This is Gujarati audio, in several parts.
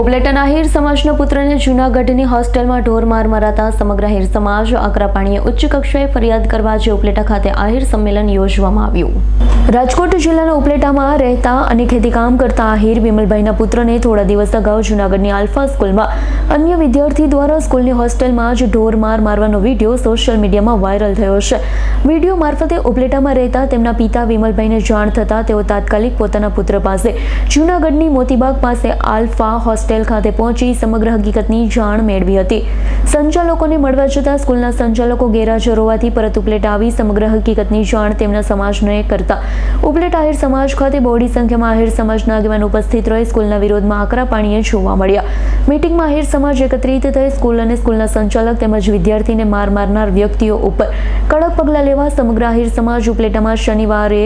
ઉપલેટાના આહિર સમાજના પુત્રને જૂનાગઢની હોસ્ટેલમાં ઢોર માર મરાતા સમગ્ર આહિર સમાજ આકરા પાણીએ ઉચ્ચ કક્ષાએ ફરિયાદ કરવા જે ઉપલેટા ખાતે આહિર સંમેલન યોજવામાં આવ્યું. રાજકોટ જિલ્લાના ઉપલેટામાં રહેતા અને ખેતીકામ કરતા આહિર વિમલભાઈના પુત્રને થોડા દિવસ અગાઉ જૂનાગઢની આલ્ફા સ્કૂલમાં અન્ય વિદ્યાર્થી દ્વારા સ્કૂલની હોસ્ટેલમાં જ ઢોર માર મારવાનો વીડિયો સોશિયલ મીડિયામાં વાયરલ થયો છે. વીડિયો મારફતે ઉપલેટામાં રહેતા તેમના પિતા વિમલભાઈને જાણ થતાં તેઓ તાત્કાલિક પોતાના પુત્ર પાસે જૂનાગઢની મોતીબાગ પાસે આલ્ફા હોસ્ટેલ ખાતે પહોંચી સમગ્ર હકીકતની જાણ મેળવી હતી. સંચાલકોને મળવા જતાં સ્કૂલના સંચાલકો ગેરહાજર હોવાથી પરત ઉપલેટા આવી સમગ્ર હકીકતની જાણ તેમના સમાજને કરતા. ઉપલેટ આહિર સમાજ ખાતે બહોળી સંખ્યામાં આહિર સમાજના આગેવાન ઉપસ્થિત રહી સ્કૂલના વિરોધમાં આકરા પાણીએ જોવા મળ્યા. મીટિંગમાં આહિર સમાજ એકત્રિત થઈ સ્કૂલ અને સ્કૂલના સંચાલક તેમજ વિદ્યાર્થીને માર મારનાર વ્યક્તિઓ ઉપર કડક પગલાં લેવા સમગ્ર આહિર સમાજ ઉપલેટામાં શનિવારે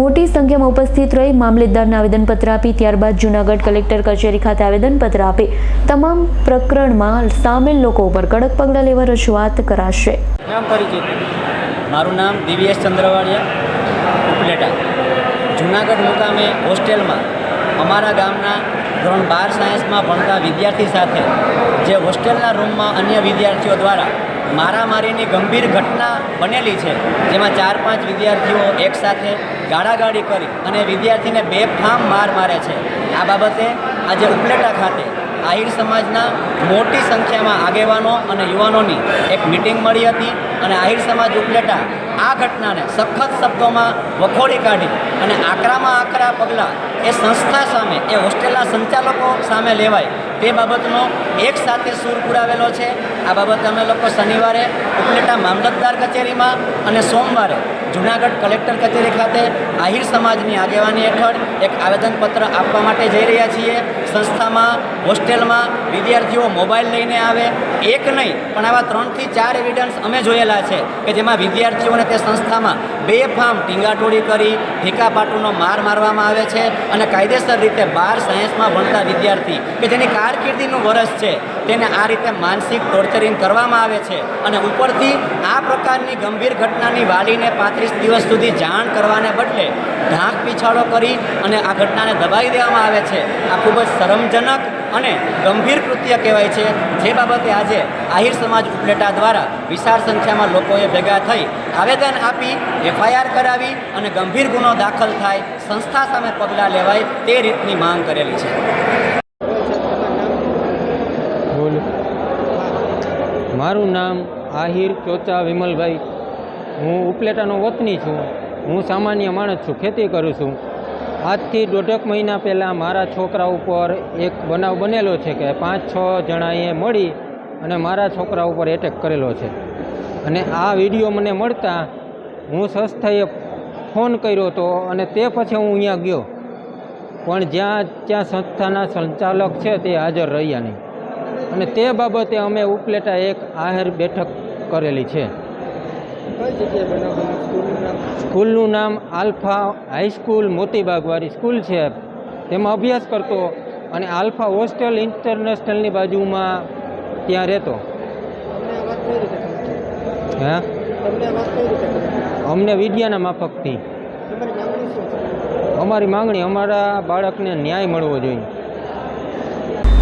મોટી સંખ્યામાં ઉપસ્થિત રહી મામલેદારને આવેદનપત્ર આપી, ત્યારબાદ જૂનાગઢ કલેક્ટર કચેરી ખાતે આવેદનપત્ર આપી. તમામ પ્રકરણમાં સામેલ લોકો ઉપર કડક પગલાં લેવા રજૂઆત કરાશે. મારું નામ દિવ્યેશ ચંદ્રવાડિયા, ઉપલેટા. જુનાગઢ મુકામે હોસ્ટેલમાં અમારા ગામના ધોરણ બાર સાયન્સમાં ભણતા વિદ્યાર્થી સાથે, જે હોસ્ટેલના રૂમમાં અન્ય વિદ્યાર્થીઓ દ્વારા મારામારીની ગંભીર ઘટના બનેલી છે, જેમાં ચાર પાંચ વિદ્યાર્થીઓ એકસાથે ગાળાગાળી કરી અને વિદ્યાર્થીને બેફામ માર મારે છે. આ બાબતે આજે ઉપલેટા ખાતે આહિર સમાજના મોટી સંખ્યામાં આગેવાનો અને યુવાનોની એક મિટિંગ મળી હતી. અને આહિર સમાજ ઉપલેટા આ ઘટનાને સખત શબ્દોમાં વખોડી કાઢી અને આકરામાં આકરા પગલાં એ સંસ્થા સામે, એ હોસ્ટેલના સંચાલકો સામે લેવાય તે બાબતનો એક સાથે સૂર પુરાવેલો છે. આ બાબતે અમે લોકો શનિવારે ઉપલેટા મામલતદાર કચેરીમાં અને સોમવારે જુનાગઢ કલેક્ટર કચેરી ખાતે આહિર સમાજની આગેવાની હેઠળ એક આવેદનપત્ર આપવા માટે જઈ રહ્યા છીએ. સંસ્થામાં, હોસ્ટેલમાં વિદ્યાર્થીઓ મોબાઈલ લઈને આવે, એક નહીં, પણ આવા ત્રણથી ચાર એવિડન્સ અમે જોયેલા છે કે જેમાં વિદ્યાર્થીઓને તે સંસ્થામાં બેફામ ટીંગાટોળી કરી ઢીકા પાટુનો માર મારવામાં આવે છે અને કાયદેસર રીતે બાર સાયન્સમાં ભણતા વિદ્યાર્થી કે જેની કારકિર્દીનું વરસ છે તેને આ રીતે માનસિક ટોર્ચરિંગ કરવામાં આવે છે અને ઉપરથી આ પ્રકારની ગંભીર ઘટનાની વાલીને પાંત્રીસ દિવસ સુધી જાણ કરવાને બદલે ઢાંક પીછાડો કરી અને આ ઘટનાને દબાવી દેવામાં આવે છે. આ ખૂબ જ શરમજનક અને ગંભીર કૃત્ય કહેવાય છે. જે બાબતે આજે આહિર સમાજ ઉપલેટા દ્વારા વિશાળ સંખ્યામાં લોકોએ ભેગા થઈ આવેદન આપી, એફઆઈઆર કરાવી અને ગંભીર ગુનો દાખલ થાય સંસ્થા સામે પગલાં લેવાય તે રીતની માંગ કરેલી છે. મારું નામ આહિર ચોચા વિમલભાઈ. હું ઉપલેટાનો વતની છું. હું સામાન્ય માણસ છું, ખેતી કરું છું. આજથી દોઢેક મહિના પહેલાં મારા છોકરા ઉપર એક બનાવ બનેલો છે કે પાંચ છ જણાએ મળી અને મારા છોકરા ઉપર એટેક કરેલો છે. અને આ વીડિયો મને મળતા હું સંસ્થાએ ફોન કર્યો હતો અને તે પછી હું અહીંયા ગયો. પણ જ્યાં ત્યાં સંસ્થાના સંચાલક છે તે હાજર રહ્યા નહીં. અને તે બાબતે અમે ઉપલેટા એક આહેર બેઠક કરેલી છે. સ્કૂલનું નામ? આલ્ફા હાઈસ્કૂલ મોતીબાગવાળી સ્કૂલ છે. તેમાં અભ્યાસ કરતો અને આલ્ફા હોસ્ટેલ ઇન્ટરનેશનલની બાજુમાં ત્યાં રહેતો. હે? અમને વિદ્યાના માફકથી. અમારી માંગણી અમારા બાળકને ન્યાય મળવો જોઈએ.